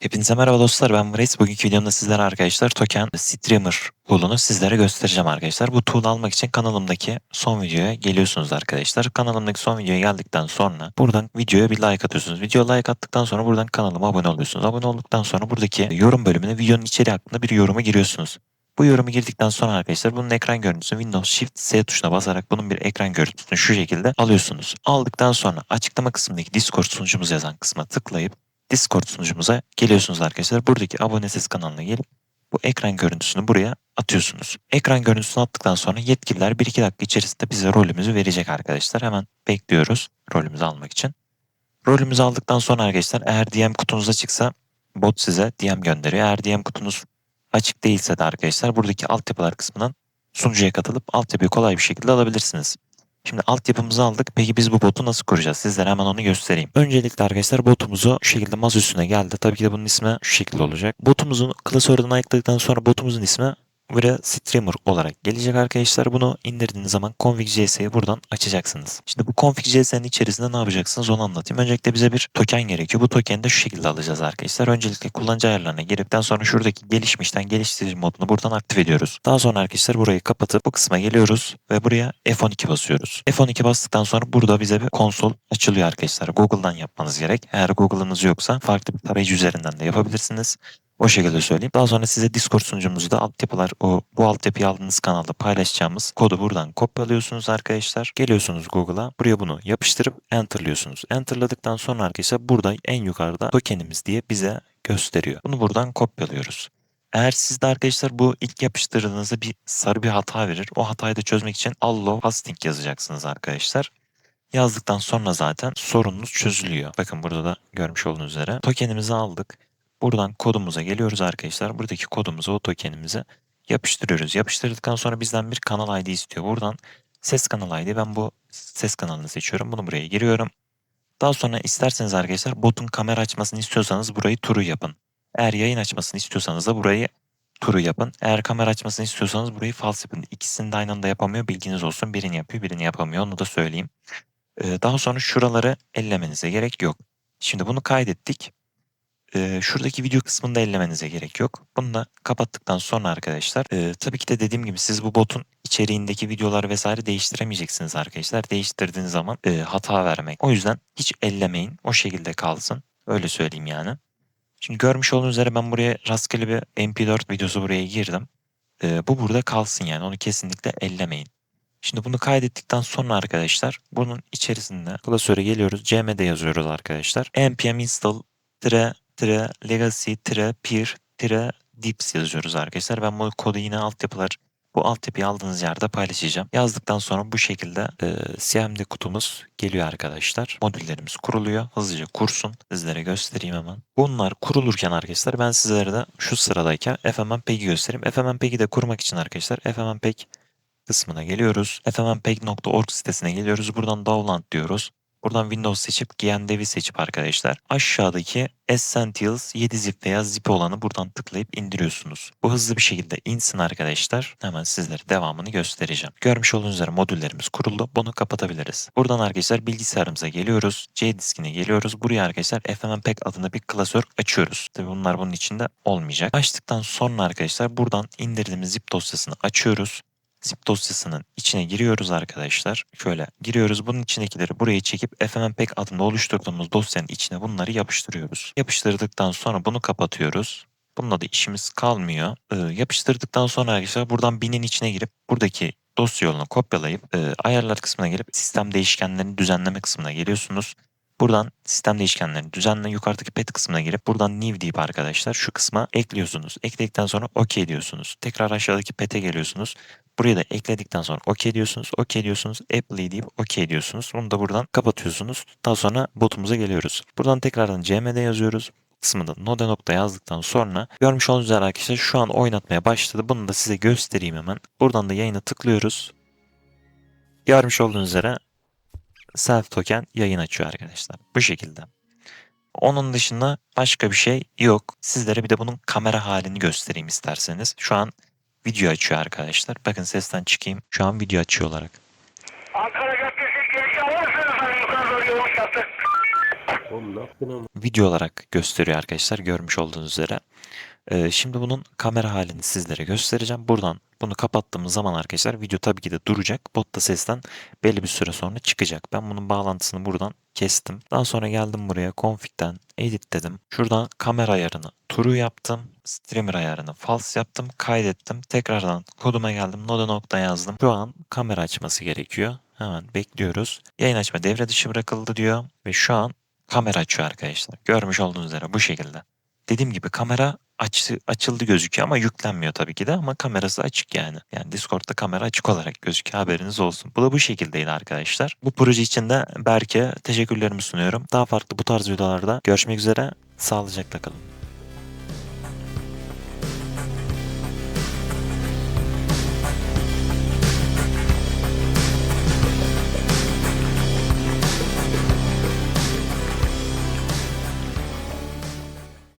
Hepinize merhaba dostlar ben Mırays. Bugünkü videomda sizlere arkadaşlar token streamer tool'unu sizlere göstereceğim arkadaşlar. Bu tool'u almak için kanalımdaki son videoya geliyorsunuz arkadaşlar. Kanalımdaki son videoya geldikten sonra buradan videoya bir like atıyorsunuz. Video like attıktan sonra buradan kanalıma abone oluyorsunuz. Abone olduktan sonra buradaki yorum bölümüne videonun içeriği hakkında bir yorumu giriyorsunuz. Bu yorumu girdikten sonra arkadaşlar bunun ekran görüntüsünü Windows Shift S tuşuna basarak bunun bir ekran görüntüsünü şu şekilde alıyorsunuz. Aldıktan sonra açıklama kısmındaki Discord sunucumuz yazan kısma tıklayıp Discord sunucumuza geliyorsunuz arkadaşlar. Buradaki abone ses kanalına gelip bu ekran görüntüsünü buraya atıyorsunuz. Ekran görüntüsünü attıktan sonra yetkililer 1-2 dakika içerisinde bize rolümüzü verecek arkadaşlar. Hemen bekliyoruz rolümüzü almak için. Rolümüzü aldıktan sonra arkadaşlar eğer DM kutunuza çıksa bot size DM gönderiyor. Eğer DM kutunuz açık değilse de arkadaşlar buradaki altyapılar kısmından sunucuya katılıp altyapıyı kolay bir şekilde alabilirsiniz. Şimdi altyapımızı aldık. Peki biz bu botu nasıl kuracağız? Sizlere hemen onu göstereyim. Öncelikle arkadaşlar botumuzu şu şekilde masa üstüne geldi. Tabii ki de bunun ismi şu şekilde olacak. Botumuzun klasörden ayıkladıktan sonra botumuzun ismi buraya streamer olarak gelecek arkadaşlar. Bunu indirdiğiniz zaman config.js'yi buradan açacaksınız. Şimdi bu config.js'nin içerisinde ne yapacaksınız onu anlatayım. Öncelikle bize bir token gerekiyor. Bu tokeni de şu şekilde alacağız arkadaşlar. Öncelikle kullanıcı ayarlarına girdikten sonra şuradaki gelişmişten geliştirici modunu buradan aktif ediyoruz. Daha sonra arkadaşlar burayı kapatıp bu kısma geliyoruz ve buraya F12 basıyoruz. F12 bastıktan sonra burada bize bir konsol açılıyor arkadaşlar. Google'dan yapmanız gerek. Eğer Google'ınız yoksa farklı bir tarayıcı üzerinden de yapabilirsiniz. O şekilde söyleyeyim. Daha sonra size Discord sunucumuzda altyapılar o bu altyapıyı aldığınız kanalda paylaşacağımız kodu buradan kopyalıyorsunuz arkadaşlar. Geliyorsunuz Google'a. Buraya bunu yapıştırıp enterlıyorsunuz. Enterladıktan sonra arkadaşlar burada en yukarıda tokenimiz diye bize gösteriyor. Bunu buradan kopyalıyoruz. Eğer sizde arkadaşlar bu ilk yapıştırdığınızda bir sarı bir hata verir. O hatayı da çözmek için allow casting yazacaksınız arkadaşlar. Yazdıktan sonra zaten sorununuz çözülüyor. Bakın burada da görmüş olduğunuz üzere tokenimizi aldık. Buradan kodumuza geliyoruz arkadaşlar. Buradaki kodumuzu o tokenimize yapıştırıyoruz. Yapıştırdıktan sonra bizden bir kanal ID istiyor. Buradan ses kanal ID. Ben bu ses kanalını seçiyorum. Bunu buraya giriyorum. Daha sonra isterseniz arkadaşlar botun kamera açmasını istiyorsanız burayı turu yapın. Eğer yayın açmasını istiyorsanız da burayı turu yapın. Eğer kamera açmasını istiyorsanız burayı false yapın. İkisini de aynı anda yapamıyor. Bilginiz olsun. Birini yapıyor, birini yapamıyor. Onu da söyleyeyim. Ee, daha sonra şuraları ellemenize gerek yok. Şimdi bunu kaydettik. Ee, şuradaki video kısmında ellemenize gerek yok. Bunu da kapattıktan sonra arkadaşlar e, tabii ki de dediğim gibi siz bu botun içeriğindeki videolar vesaire değiştiremeyeceksiniz arkadaşlar. Değiştirdiğiniz zaman e, hata vermek. O yüzden hiç ellemeyin. O şekilde kalsın. Öyle söyleyeyim yani. Şimdi görmüş olduğunuz üzere ben buraya rastgele bir MP4 videosu buraya girdim. E, bu burada kalsın yani onu kesinlikle ellemeyin. Şimdi bunu kaydettikten sonra arkadaşlar bunun içerisinde klasöre geliyoruz. cmd yazıyoruz arkadaşlar. npm install tire legacy tire peer tire dips yazıyoruz arkadaşlar. Ben bu kodu yine altyapılar bu altyapıyı aldığınız yerde paylaşacağım. Yazdıktan sonra bu şekilde e, CMD kutumuz geliyor arkadaşlar. Modüllerimiz kuruluyor. Hızlıca kursun. Sizlere göstereyim hemen. Bunlar kurulurken arkadaşlar ben sizlere de şu sıradayken FMMPEG'i göstereyim. FMMPEG'i de kurmak için arkadaşlar FMMPEG kısmına geliyoruz. fmmmpeg.org sitesine geliyoruz. Buradan download diyoruz. Buradan Windows seçip GND'yi seçip arkadaşlar aşağıdaki Essentials 7 zip veya zip olanı buradan tıklayıp indiriyorsunuz. Bu hızlı bir şekilde insin arkadaşlar. Hemen sizlere devamını göstereceğim. Görmüş olduğunuz üzere modüllerimiz kuruldu. Bunu kapatabiliriz. Buradan arkadaşlar bilgisayarımıza geliyoruz. C diskine geliyoruz. Buraya arkadaşlar FMMPEG adında bir klasör açıyoruz. Tabi bunlar bunun içinde olmayacak. Açtıktan sonra arkadaşlar buradan indirdiğimiz zip dosyasını açıyoruz zip dosyasının içine giriyoruz arkadaşlar. Şöyle giriyoruz. Bunun içindekileri buraya çekip FMMPEG adında oluşturduğumuz dosyanın içine bunları yapıştırıyoruz. Yapıştırdıktan sonra bunu kapatıyoruz. Bununla da işimiz kalmıyor. Ee, yapıştırdıktan sonra arkadaşlar buradan binin içine girip buradaki dosya yolunu kopyalayıp e, ayarlar kısmına gelip sistem değişkenlerini düzenleme kısmına geliyorsunuz. Buradan sistem değişkenlerini düzenle yukarıdaki pet kısmına girip buradan new deyip arkadaşlar şu kısma ekliyorsunuz. Ekledikten sonra OK diyorsunuz. Tekrar aşağıdaki pet'e geliyorsunuz. Buraya da ekledikten sonra OK diyorsunuz. OK diyorsunuz. Apply deyip OK diyorsunuz. Bunu da buradan kapatıyorsunuz. Daha sonra botumuza geliyoruz. Buradan tekrardan cmd yazıyoruz kısmında node nokta yazdıktan sonra görmüş olduğunuz üzere arkadaşlar şu an oynatmaya başladı. Bunu da size göstereyim hemen. Buradan da yayına tıklıyoruz. Görmüş olduğunuz üzere self token yayın açıyor arkadaşlar. Bu şekilde. Onun dışında başka bir şey yok. Sizlere bir de bunun kamera halini göstereyim isterseniz. Şu an video açıyor arkadaşlar. Bakın sesten çıkayım. Şu an video açıyor olarak. Ankara Caddesi girişi alır mısınız? Yukarı doğru video olarak gösteriyor arkadaşlar görmüş olduğunuz üzere. Ee, şimdi bunun kamera halini sizlere göstereceğim. Buradan bunu kapattığımız zaman arkadaşlar video tabii ki de duracak. Bot da sesten belli bir süre sonra çıkacak. Ben bunun bağlantısını buradan kestim. Daha sonra geldim buraya config'ten edit dedim. Şuradan kamera ayarını true yaptım. Streamer ayarını false yaptım. Kaydettim. Tekrardan koduma geldim. Node nokta yazdım. Şu an kamera açması gerekiyor. Hemen bekliyoruz. Yayın açma devre dışı bırakıldı diyor. Ve şu an kamera açıyor arkadaşlar. Görmüş olduğunuz üzere bu şekilde. Dediğim gibi kamera açı, açıldı gözüküyor ama yüklenmiyor tabii ki de ama kamerası açık yani. Yani Discord'da kamera açık olarak gözüküyor haberiniz olsun. Bu da bu şekildeydi arkadaşlar. Bu proje için de Berke teşekkürlerimi sunuyorum. Daha farklı bu tarz videolarda görüşmek üzere. Sağlıcakla kalın.